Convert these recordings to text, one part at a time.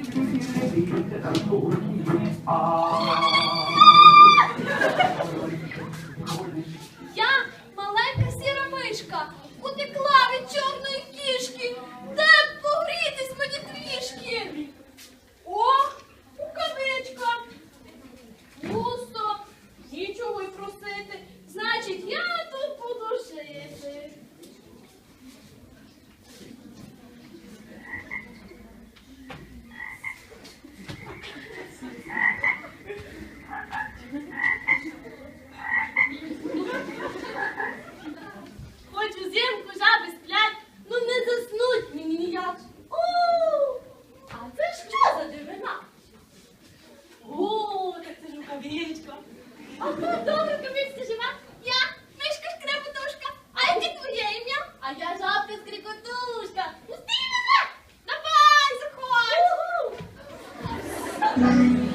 di finire vita da chi fa. Bye.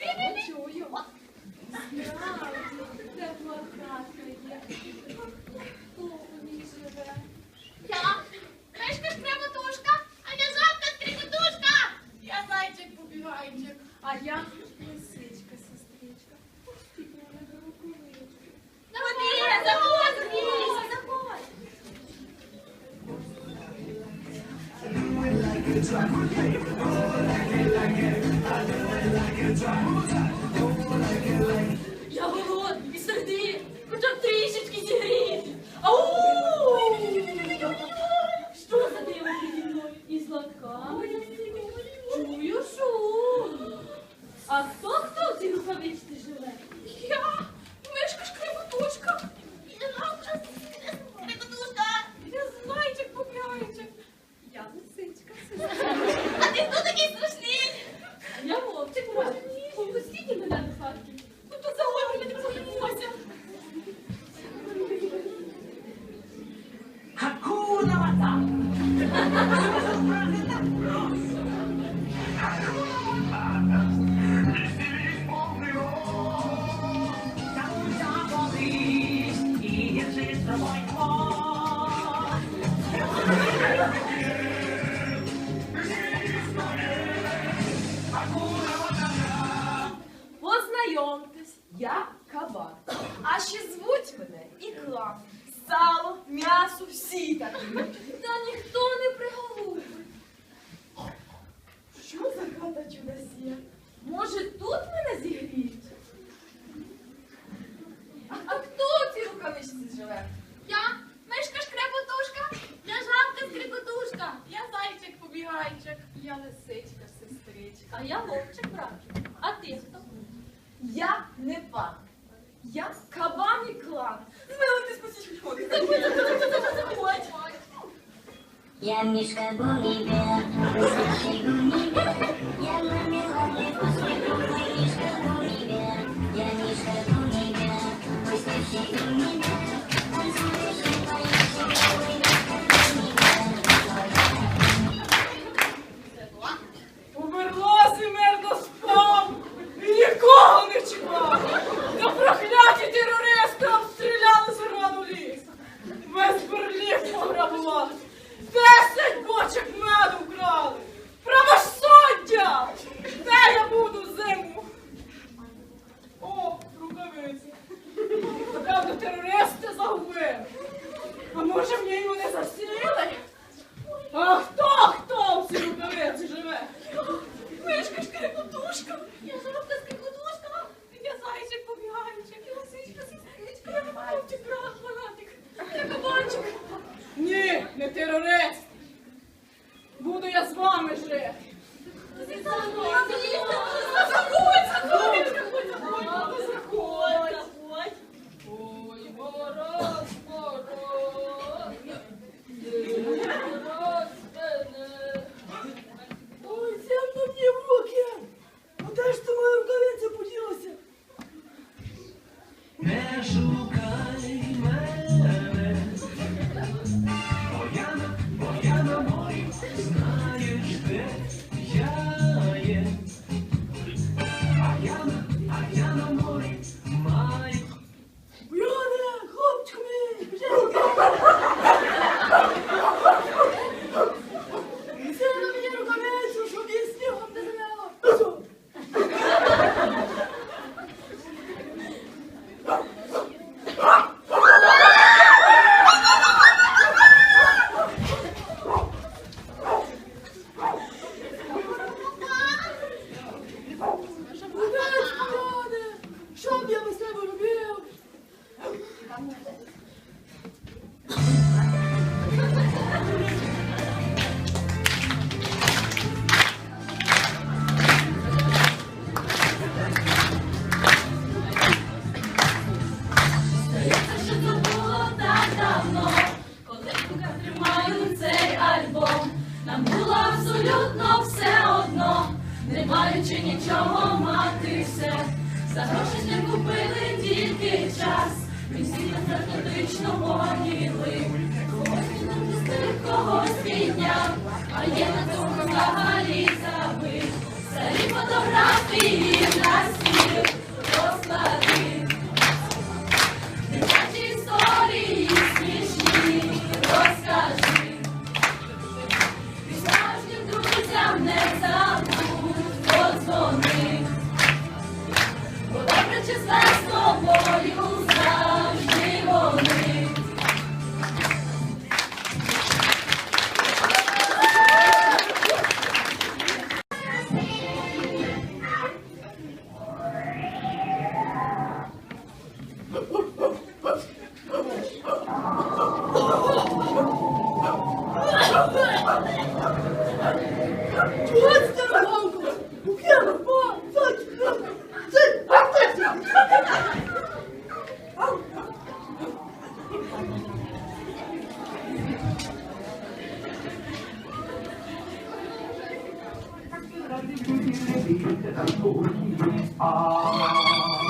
Не чую. Справді, тепла хатка є. Хто в ній живе? Я, мишка шкрепотушка. А я жабка скрикотушка. Я зайчик побігайчик. А я лисичка, сестричка. Заходи, заходь, заходь, заходь. Я голодний, серди, хоча б трішечки зігріти. Ау! Що за диво піді мною? І сладка. Чую шум. А хто хто в цій рукавичці живе? Я, мишка шкреботушка. Я. Я зайчик побігайчик. Я лисичка. А ти хто такий страшний? Я вовчик, брат. Я кабан. А ще звуть мене Ікла. Сало, м'ясо, всі такі. Та ніхто не приголубить. Що за хата чудосія? Може, тут мене зігріють? А, а хто у цій рукавичці живе? Я мишка шкреботушка. Я жабка скрикотушка. Я зайчик побігайчик. Я лисичка, сестричка. А я вовчик, брат. А ти хто? Я не пан. Я кабан і клан. Змилитись посічуть ходи. Я мишка Гумибер, высокий Гумибер. Я на мелодии после круглый мишка Гумибер. Я мишка Гумибер, высокий Гумибер. to be. Ah.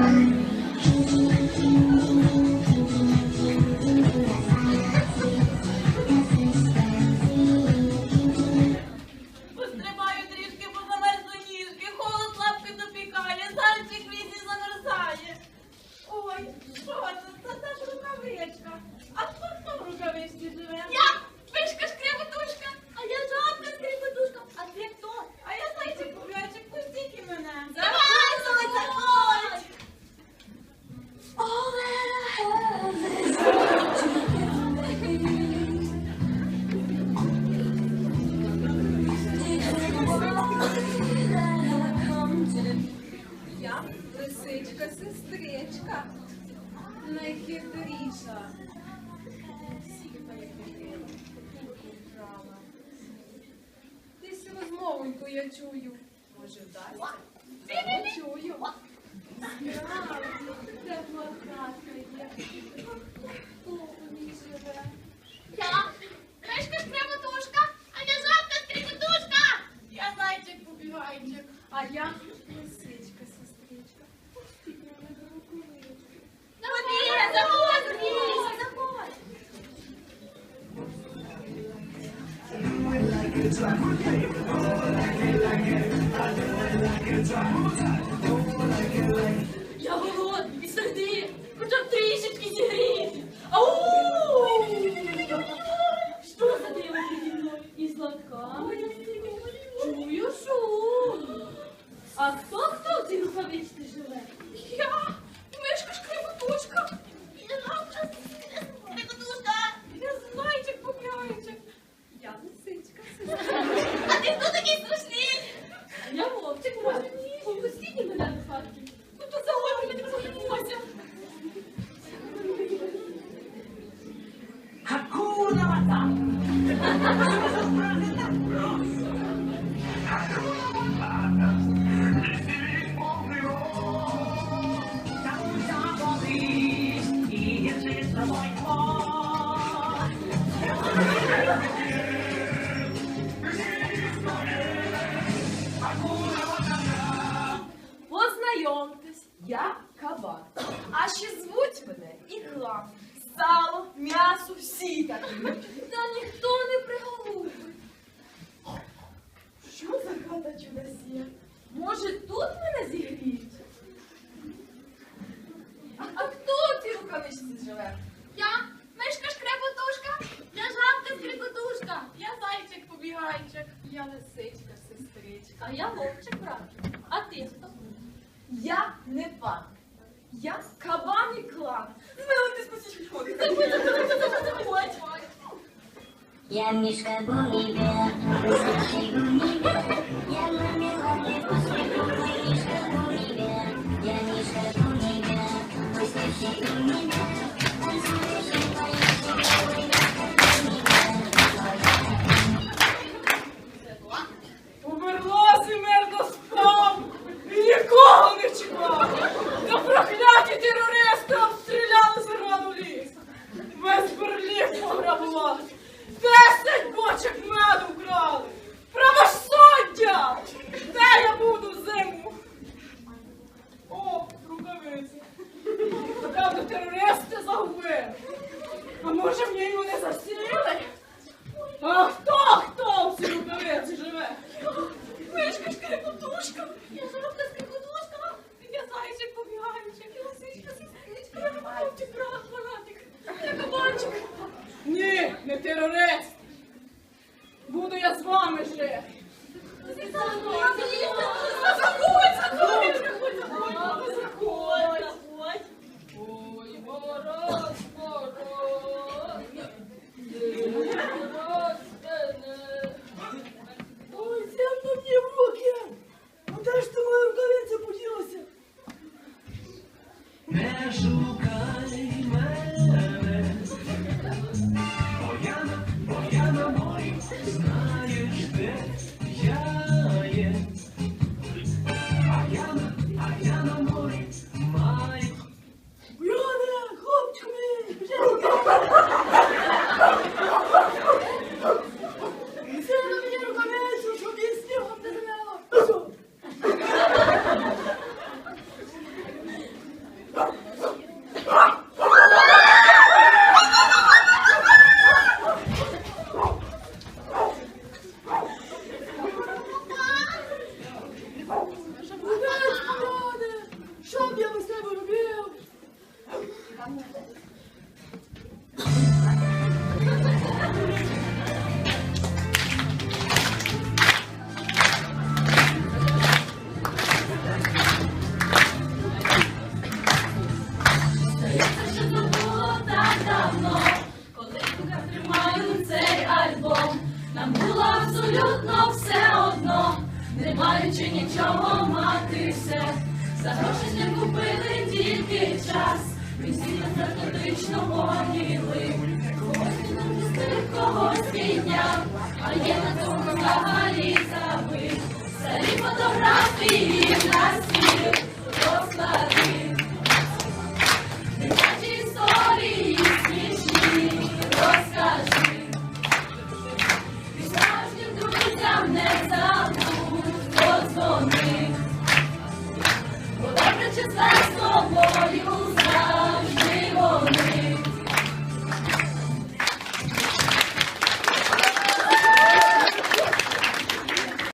Bye. 我求你了别让我再多喝这 Я голодний, серди, хоча б трішечки зігріти. Ау! Що за диво піді мною? І. Чую шум. А кто? Скільки мене випадків? Я кабак. А ще звуть мене ігла. Сало, м'ясо, всі такі. Та ніхто не приголубить. Що за хата чудосія? Може, тут мене зігріють? А хто у цій рукавичці живе? Я мишка шкрепотушка, я жабка скрепотушка, я зайчик побігайчик, я лисичка, сестричка, а я вовчик братчик. А ти хто? Я не пан. Я кабан і клан. Милити спосіб ходити. Я мішка Гулівер, високий Гулівер. Я мамила не поспіху, мишка Гулівер. Я мішка Гулівер, високий Гулівер. çıkalım.